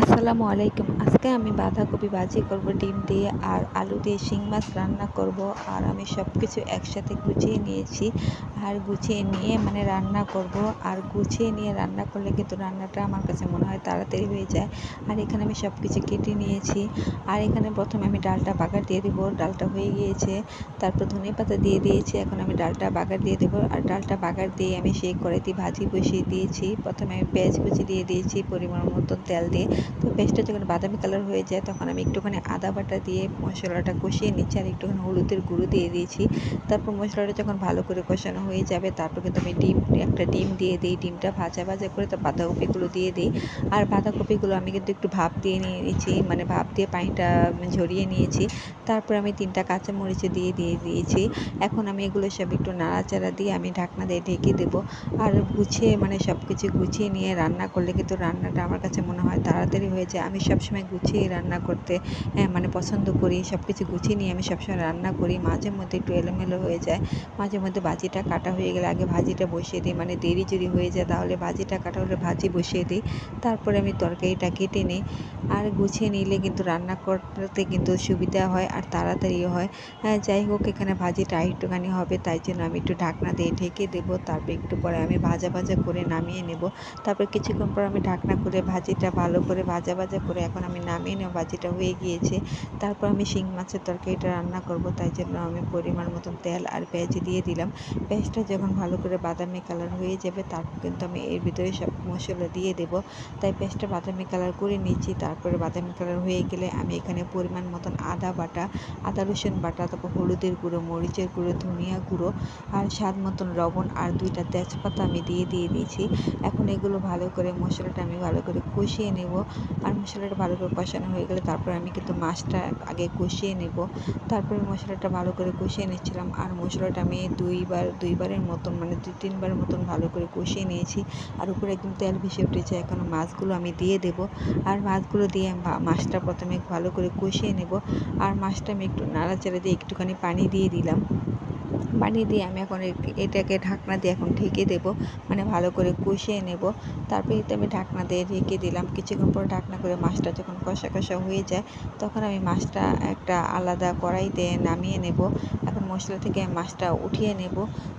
আসসালামু আলাইকুম। আজকে আমি বাঁধাকপি ভাজি করব, ডিম দিয়ে, আর আলু দিয়ে শিং মাছ রান্না করব, আর আমি সব কিছু একসাথে গুছিয়ে নিয়েছি। আর গুছিয়ে নিয়ে মানে রান্না করব, আর গুছিয়ে নিয়ে রান্না করলে কিন্তু রান্নাটা আমার কাছে মনে হয় তাড়াতাড়ি হয়ে যায়। আর এখানে আমি সব কিছু কেটে নিয়েছি। আর এখানে প্রথমে আমি ডালটা বাগার দিয়ে দেবো, ডালটা হয়ে গিয়েছে। তারপর ধনে পাতা দিয়ে দিয়েছি, এখন আমি ডালটা বাগার দিয়ে দেবো। আর ডালটা বাগার দিয়ে আমি সেই কড়াইতে ভাজি বসিয়ে দিয়েছি। প্রথমে আমি পেঁয়াজ কুচি দিয়ে দিয়েছি পরিমাণ মতো তেল দিয়ে। তো পেস্টটা যখন বাদামি কালার হয়ে যায়, তখন আমি একটুখানি আদা বাটা দিয়ে মশলাটা কষিয়ে নিচ্ছি আর একটুখানি হলুদের গুঁড়ো দিয়ে দিয়েছি। তারপর মশলাটা যখন ভালো করে কষানো হয়ে যাবে, তারপর কিন্তু আমি ডিম, একটা ডিম দিয়ে দিই, ডিমটা ভাজা ভাজা করে তার বাঁধাকপিগুলো দিয়ে দিই। আর বাঁধাকপিগুলো আমি কিন্তু একটু ভাপ দিয়ে নিয়ে নিয়েছি মানে ভাপ দিয়ে পানিটা ঝরিয়ে নিয়েছি। তারপর আমি তিনটা কাঁচামরিচ দিয়ে দিয়ে দিয়েছি। এখন আমি এগুলো সব একটু নাড়াচাড়া দিয়ে আমি ঢাকনা দিয়ে ঢেকে দেবো। আর গুছিয়ে মানে সব কিছু গুছিয়ে নিয়ে রান্না করলে কিন্তু রান্নাটা আমার কাছে মনে হয় তাড়াতাড়ি হয়ে যায়। আমি সবসময় গুছিয়ে রান্না করতে মানে পছন্দ করি। সব কিছু গুছিয়ে নিয়ে আমি সবসময় রান্না করি। মাঝে মধ্যে একটু এলোমেলো হয়ে যায়। মাঝে মধ্যে ভাজিটা কাটা হয়ে গেলে আগে ভাজিটা বসিয়ে দিই। মানে দেরি যদি হয়ে যায় তাহলে ভাজিটা কাটা হলে ভাজি বসিয়ে দিই। তারপরে আমি তরকারিটা কেটে নিই। আর গুছিয়ে নিলে কিন্তু রান্না করতে কিন্তু সুবিধা হয় আর তাড়াতাড়িও হয়। যাই হোক, এখানে ভাজিটা একটুখানি হবে। তাই জন্য আমি একটু ঢাকনা দিয়ে ঢেকে দেবো। তারপর একটু পরে আমি ভাজা ভাজা করে নামিয়ে নেব। তারপর কিছুক্ষণ পর আমি ঢাকনা করে ভাজিটা ভালো করে ভাজা ভাজা করে এখন আমি নামিয়ে নেব। ভাজিটা হয়ে গিয়েছে। তারপর আমি শিং মাছের তরকারিটা রান্না করব। তাই জন্য আমি পরিমাণ মতন তেল আর পেঁয়াজ দিয়ে দিলাম। পেঁয়াজটা যখন ভালো করে বাদামি কালার হয়ে যাবে তারপর কিন্তু আমি এর ভিতরে সব মশলা দিয়ে দেব। তাই পেঁয়াজটা বাদামি কালার করে নিচ্ছি। তারপরে বাদামি কালার হয়ে গেলে আমি এখানে পরিমাণ মতন আদা বাটা, আদা রসুন বাটা, তারপর হলুদের গুঁড়ো, মরিচের গুঁড়ো, ধনিয়া গুঁড়ো আর স্বাদ মতন লবণ আর দুইটা তেজপাতা আমি দিয়ে দিয়ে দিয়েছি। এখন এগুলো ভালো করে মশলাটা আমি ভালো করে কষিয়ে নেব। আর মশলাটা ভালো করে কষানো হয়ে গেলে তারপর আমি কিন্তু মাছটা আগে কষিয়ে নেব। তারপরে মশলাটা ভালো করে কষিয়ে নিচ্ছিলাম আর মশলাটা আমি দুইবার, দুইবারের মতন মানে দুই তিনবারের মতন ভালো করে কষিয়ে নিয়েছি। আর উপরে একদম তেল ভেসে উঠেছে, এখন মাছগুলো আমি দিয়ে দেব। আর মাছগুলো দিয়ে মাছটা প্রথমে ভালো করে কষিয়ে নেব। আর মাছটা আমি একটু নাড়াচাড়া দিয়ে একটুখানি পানি দিয়ে দিলাম। পানি দিয়ে আমি এখন এটাকে ঢাকনা দিয়ে এখন ঢেকে দেব। মানে ভালো করে কষিয়ে নেব। তারপরে এতে আমি ঢাকনা দিয়ে ঢেকে দিলাম। কিছুক্ষণ পর ঢাকনা করে মাছটা যখন কষা কষা হয়ে যায়, তখন আমি মাছটা একটা আলাদা কড়াইতে নামিয়ে নেব। এখন মশলা থেকে আমি মাছটা উঠিয়ে নেব।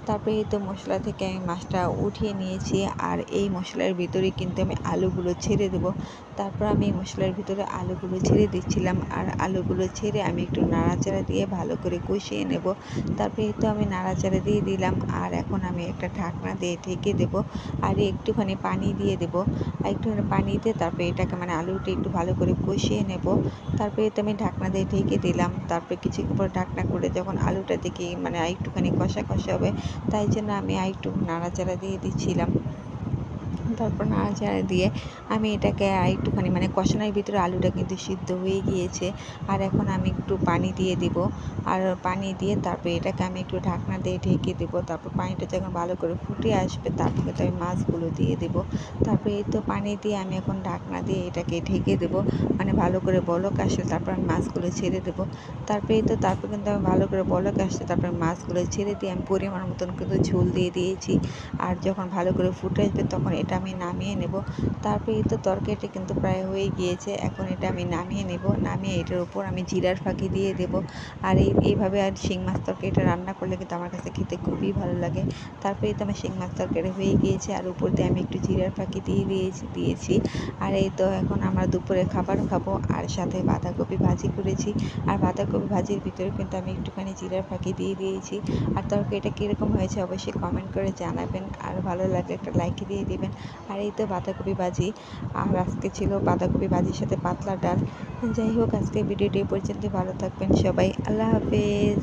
তারপরে তো মশলা থেকে আমি মাছটা উঠিয়ে নিয়েছি। আর এই মশলার ভিতরে কিন্তু আমি আলুগুলো ছেড়ে দেব। তারপর আমি মশলার ভিতরে আলুগুলো ছেড়ে দিচ্ছিলাম। আর আলুগুলো ছেড়ে আমি একটু নাড়াচাড়া দিয়ে ভালো করে কষিয়ে নেব। তারপরে তো আমি নাড়াচাড়া দিয়ে দিলাম। আর এখন আমি একটা ঢাকনা দিয়ে ঢেকে দেব আর একটুখানি পানি দিয়ে দেব। আর একটুখানি পানি দিয়ে তারপরে এটাকে মানে আলুটা একটু ভালো করে কষিয়ে নেব। তারপরে তো আমি ঢাকনা দিয়ে ঢেকে দিলাম। তারপরে কিছুক্ষণ পর ঢাকনা করে যখন আলুটা দেখি মানে একটুখানি কষা কষা হবে, তাই জন্য আমি আর একটু নাড়াচাড়া দিয়ে দিচ্ছিলাম। তারপর নাড়াচাড়া দিয়ে আমি এটাকে আর একটুখানি মানে কষানোর ভিতরে আলুটা কিন্তু সিদ্ধ হয়ে গিয়েছে। আর এখন আমি একটু পানি দিয়ে দিব। আর পানি দিয়ে তারপর এটাকে আমি একটু ঢাকনা দিয়ে ঢেকে দেবো। তারপর পানিটা যখন ভালো করে ফুটে আসবে তারপর কিন্তু আমি মাছগুলো দিয়ে দেব। তারপর এই তো পানি দিয়ে আমি এখন ঢাকনা দিয়ে এটাকে ঢেকে দেব। মানে ভালো করে বলক আসলে তারপর আমি মাছগুলো ছেড়ে দেবো। তারপরে এই তো তারপর কিন্তু আমি ভালো করে বলক আসছে তারপর মাছগুলো ছেড়ে দিয়ে আমি পরিমাণ মতন কিন্তু ঝোল দিয়ে দিয়েছি। আর যখন ভালো করে ফুটে আসবে তখন এটা আমি নামিয়ে নেব। তারপরে এই তো তরকারিটা কিন্তু প্রায় হয়ে গিয়েছে। এখন এটা আমি নামিয়ে নেব। নামিয়ে এটার উপর আমি জিরার ফাঁকি দিয়ে দেব। আর এই, এইভাবে আর শিং মাছ তরকারিটা রান্না করলে কিন্তু আমার কাছে খেতে খুবই ভালো লাগে। তারপরে তো আমার শিং মাছ তরকারি হয়ে গিয়েছে। আর উপর দিয়ে আমি একটু জিরার ফাঁকি দিয়ে দিয়েছি দিয়েছি। আর এই তো এখন আমরা দুপুরে খাবার খাব। আর সাথে বাঁধাকপি ভাজি করেছি। আর বাঁধাকপি ভাজির ভিতরে কিন্তু আমি একটুখানি জিরার ফাঁকি দিয়ে দিয়েছি। আর তরকারিটা কীরকম হয়েছে অবশ্যই কমেন্ট করে জানাবেন। আর ভালো লাগলে একটা লাইক দিয়ে দেবেন। আর এই তো বাঁধাকপি ভাজি। আর আজকে ছিল বাঁধাকপি ভাজির সাথে পাতলা ডাল। যাই হোক আজকে ভিডিওটি পর্যন্ত ভালো থাকবেন সবাই। আল্লাহ হাফেজ।